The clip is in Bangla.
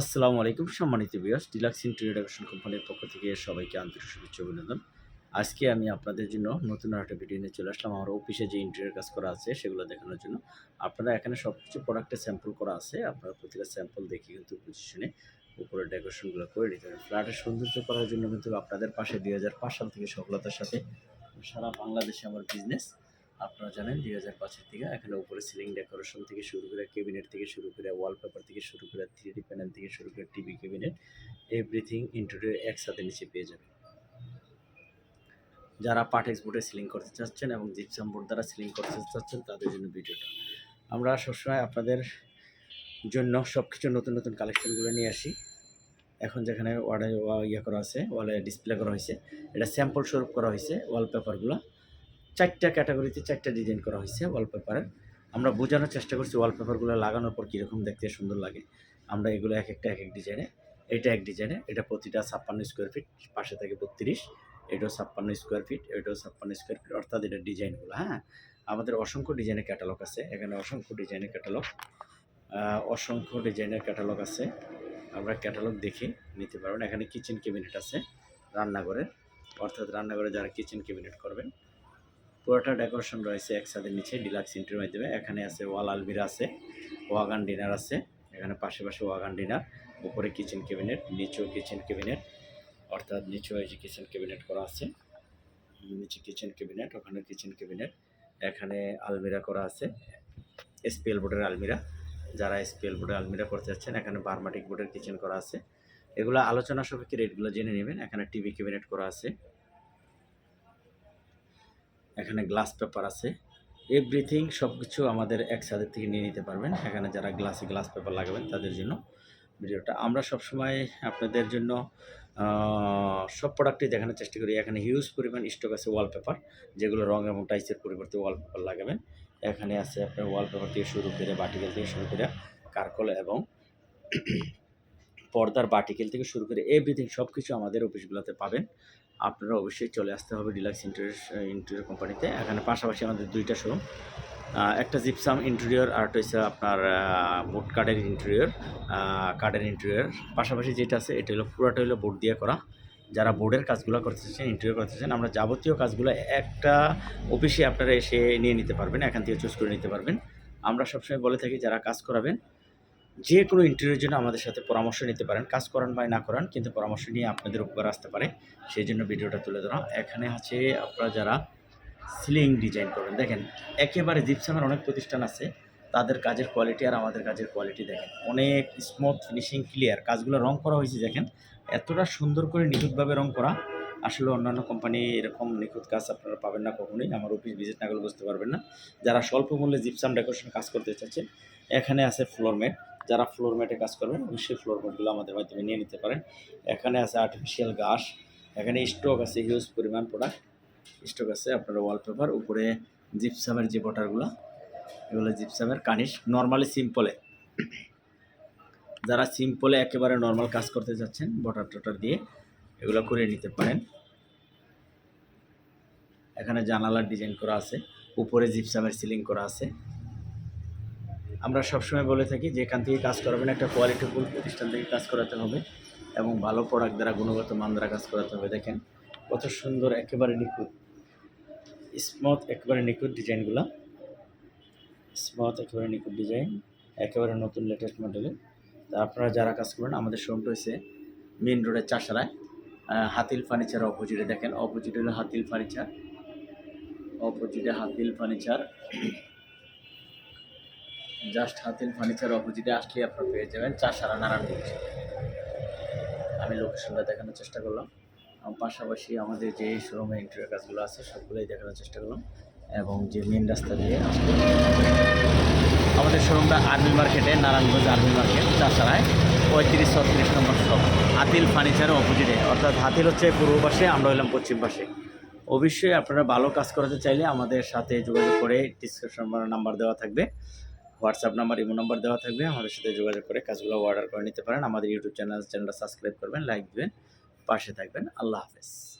আসসালামু আলাইকুম সম্মানিত বিয়াস ডিলাক্স ইন্টেরিয়র ডেকোরেশন কোম্পানির পক্ষ থেকে সবাইকে আন্তরিক শুভেচ্ছা অভিনন্দন। আজকে আমি আপনাদের জন্য নতুন একটা ভিডিও নিয়ে চলে আসলাম। আমার অফিসে যে ইন্টেরিয়র কাজ করা আছে, সেগুলো দেখানোর জন্য। আপনারা এখানে সব কিছু প্রোডাক্টের স্যাম্পল করা আছে। আপনারা প্রতিটা স্যাম্পল দেখে কিন্তু পজিশনে উপরে ডেকোরেশনগুলো করে নিতে পারেন। ফ্ল্যাটের সৌন্দর্য করার জন্য কিন্তু আপনাদের পাশে দুই হাজার পাঁচ সাল থেকে সফলতার সাথে সারা বাংলাদেশে আমার বিজনেস আপনারা জানেন দুই হাজার পাঁচের থেকে এখানে উপরে সিলিং ডেকোরেশন থেকে শুরু করে কেবিনেট থেকে শুরু করে ওয়ালপেপার থেকে শুরু করে থ্রি ডি প্যানেল থেকে শুরু করে টিভি কেবিনেট এভরিথিং ইন্টেরিয়র একসাথে নিচে পেয়ে যাবেন। যারা পাটেক্স বোর্ডে সিলিং করতে চাচ্ছেন এবং জিপসাম বোর্ড দ্বারা সিলিং করতে চাচ্ছেন, তাদের জন্য ভিডিওটা। আমরা সবসময় আপনাদের জন্য সব কিছু নতুন নতুন কালেকশনগুলো নিয়ে আসি। এখন যেখানে ওয়ালে ইয়ে করা আছে ওয়ালে ডিসপ্লে করা হয়েছে, এটা স্যাম্পল স্বরূপ করা হয়েছে ওয়ালপেপারগুলো চারটা ক্যাটাগরিতে চারটা ডিজাইন করা হয়েছে ওয়ালপেপারের আমরা বোঝানোর চেষ্টা করছি ওয়ালপেপারগুলো লাগানোর পর কীরকম দেখতে সুন্দর লাগে। আমরা এগুলো এক একটা এক এক ডিজাইনে এটা এক ডিজাইনে এটা প্রতিটা ছাপ্পান্ন স্কোয়ার ফিট পাশে থাকে বত্রিশ, এটাও ছাপ্পান্ন স্কোয়ার ফিট এটাও ছাপ্পান্ন স্কোয়ার ফিট অর্থাৎ এটা ডিজাইনগুলো হ্যাঁ? আমাদের অসংখ্য ডিজাইনের ক্যাটালগ আছে, এখানে অসংখ্য ডিজাইনের ক্যাটালগ অসংখ্য ডিজাইনের ক্যাটালগ আছে। আমরা ক্যাটালগ দেখে নিতে পারবেন। এখানে কিচেন ক্যাবিনেট আছে রান্নাঘরের, অর্থাৎ রান্নাঘরে যারা কিচেন ক্যাবিনেট করবেন পুরোটা ডেকোরেশন রয়েছে একসাথে নিচে ডিলাক্স ইন্টের মাধ্যমে। এখানে আছে ওয়াল আলমিরা আছে, ওয়াগান ডিনার আছে। এখানে পাশে পাশে ওয়াগান ডিনার, উপরে কিচেন ক্যাবিনেট নিচেও কিচেন ক্যাবিনেট অর্থাৎ নিচেও এই যে কিচেন ক্যাবিনেট করা আছে, নিচে কিচেন ক্যাবিনেট ওখানে কিচেন ক্যাবিনেট এখানে আলমিরা করা আছে এসপিএল বোর্ডের আলমিরা। যারা এসপিএল বোর্ডের আলমিরা করতে যাচ্ছেন, এখানে বার্মাটিক বোর্ডের কিচেন করা আছে। এগুলো আলোচনা সাপেক্ষে রেটগুলো জেনে নেবেন? এখানে টিভি ক্যাবিনেট করা আছে। এখানে গ্লাস পেপার আছে। এভরিথিং সব কিছু আমাদের একসাথে থেকে নিয়ে নিতে পারবেন। এখানে যারা গ্লাসে গ্লাস পেপার লাগাবেন, তাদের জন্য ভিডিওটা। আমরা সবসময় আপনাদের জন্য সব প্রোডাক্টই দেখানোর চেষ্টা করি। এখানে হিউজ পরিমাণ স্টক আছে ওয়ালপেপার যেগুলো রং এবং টাইসের পরিবর্তে ওয়ালপেপার লাগাবেন। এখানে আছে আপনার ওয়ালপেপার থেকে শুরু করে বাটিকেল থেকে শুরু করে কারকল এবং পর্দার বাটিকেল থেকে শুরু করে এভরিথিং সব কিছু আমাদের অফিসগুলোতে পাবেন। আপনারা অবশ্যই চলে আসতে হবে ডিলাক্স ইন্টেরিয়র ইন্টেরিয়র কোম্পানিতে এখানে পাশাপাশি আমাদের দুইটা শোরুম একটা জিপসাম ইন্টেরিয়র আর একটা হচ্ছে আপনার বোট কার্ডের ইন্টেরিয়র কার্ডের ইন্টেরিয়র পাশাপাশি যেটা আছে, এটা হলো, পুরোটা হলো বোর্ড দিয়ে করা। যারা বোর্ডের কাজগুলো করতেছেন ইন্টেরিয়র করতেছেন আমরা যাবতীয় কাজগুলো একটা অফিসে আপনারা এসে নিয়ে নিতে পারবেন। এখান থেকে চুজ করে নিতে পারবেন। আমরা সবসময় বলে থাকি, যারা কাজ করাবেন যে কোনো ইন্টারভিউর জন্য আমাদের সাথে পরামর্শ নিতে পারেন। কাজ করান বা না করান, কিন্তু পরামর্শ নিয়ে আপনাদের উপকার আসতে পারে। সেই জন্য ভিডিওটা তুলে ধরা এখানে আছে আপনারা যারা সিলিং ডিজাইন করবেন, দেখেন একেবারে জিপসামের অনেক প্রতিষ্ঠান আছে, তাদের কাজের কোয়ালিটি আর আমাদের কাজের কোয়ালিটি দেখেন। অনেক স্মুথ ফিনিশিং ক্লিয়ার কাজগুলো রং করা হয়েছে, দেখেন। এতটা সুন্দর করে নিখুঁতভাবে রং করা। আসলে অন্যান্য কোম্পানি এরকম নিখুঁত কাজ আপনারা পাবেন না কখনোই। আমার অফিস ভিজিট না করলে বুঝতে পারবেন না। যারা স্বল্প মূল্যে জিপসাম ডেকোরেশন কাজ করতে চাচ্ছেন এখানে আছে ফ্লোর ম্যাট যারা ফ্লোর ম্যাটে কাজ করবেন অবশ্যই ফ্লোর ম্যাটগুলো আমাদের মাধ্যমে নিয়ে নিতে পারেন। এখানে আছে আর্টিফিশিয়াল ঘাস, এখানে স্টক আছে হিউজ পরিমাণ প্রোডাক্ট স্টক আছে আপনার ওয়ালপেপার উপরে জিপসামের যে বটারগুলো এগুলো জিপসামের কানিশ নর্মালি সিম্পলে যারা সিম্পলে একেবারে নর্মাল কাজ করতে যাচ্ছেন বটার টটার দিয়ে এগুলো করে নিতে পারেন। এখানে জানালার ডিজাইন করা আছে, উপরে জিপসামের সিলিং করা আছে। আমরা সবসময় বলে থাকি যে এখান থেকে কাজ করাবেন, একটা কোয়ালিটিফুল প্রতিষ্ঠান থেকে কাজ করাতে হবে এবং ভালো প্রোডাক্ট দ্বারা গুণগত মান দ্বারা কাজ করাতে হবে। দেখেন কত সুন্দর একেবারে নিখুঁত স্মথ একেবারে নিখুঁত ডিজাইনগুলো স্মথ একেবারে নিখুঁত ডিজাইন একেবারে নতুন লেটেস্ট মডেলের আপনারা যারা কাজ করবেন, আমাদের শোরুমটা হচ্ছে মেন রোডের চাষারায় হাতিল ফার্নিচার অপোজিটে দেখেন অপোজিটে হলো হাতিল ফার্নিচার অপোজিটে Hatil furniture just Hatil furniture অপোজিটে আসলে আপনারা পেয়ে যাবেন চাষারা নারায়ণগঞ্জ আমি লোকেশনটা দেখানোর চেষ্টা করলাম। পাশাপাশি আমাদের যে শোরুমে ইন্টারিয়ার কাজগুলো আছে, সবগুলোই দেখানোর চেষ্টা করলাম। এবং যে মেন রাস্তা দিয়ে আসলে আমাদের শোরুমটা আর্মি মার্কেটে নারায়ণগঞ্জ আর্মি মার্কেট চাষারায় পঁয়ত্রিশ ছত্রিশ নম্বর শপ হাতিল ফার্নিচার অপোজিটে অর্থাৎ হাতিল হচ্ছে পূর্ব পাশে, আমরা হলাম পশ্চিম পাশে। অবশ্যই আপনারা ভালো কাজ করাতে চাইলে আমাদের সাথে যোগাযোগ করে ডিসক্রিপশন নাম্বার দেওয়া থাকবে। হোয়াটসঅ্যাপ নাম্বার, ইমো নাম্বার দেওয়া থাকবে। আমাদের সাথে যোগাযোগ করে কাজগুলো অর্ডার করে নিতে পারেন। আমাদের ইউটিউব চ্যানেল, চ্যানেলটা সাবস্ক্রাইব করবেন, লাইক দিবেন, পাশে থাকবেন। আল্লাহ হাফেজ।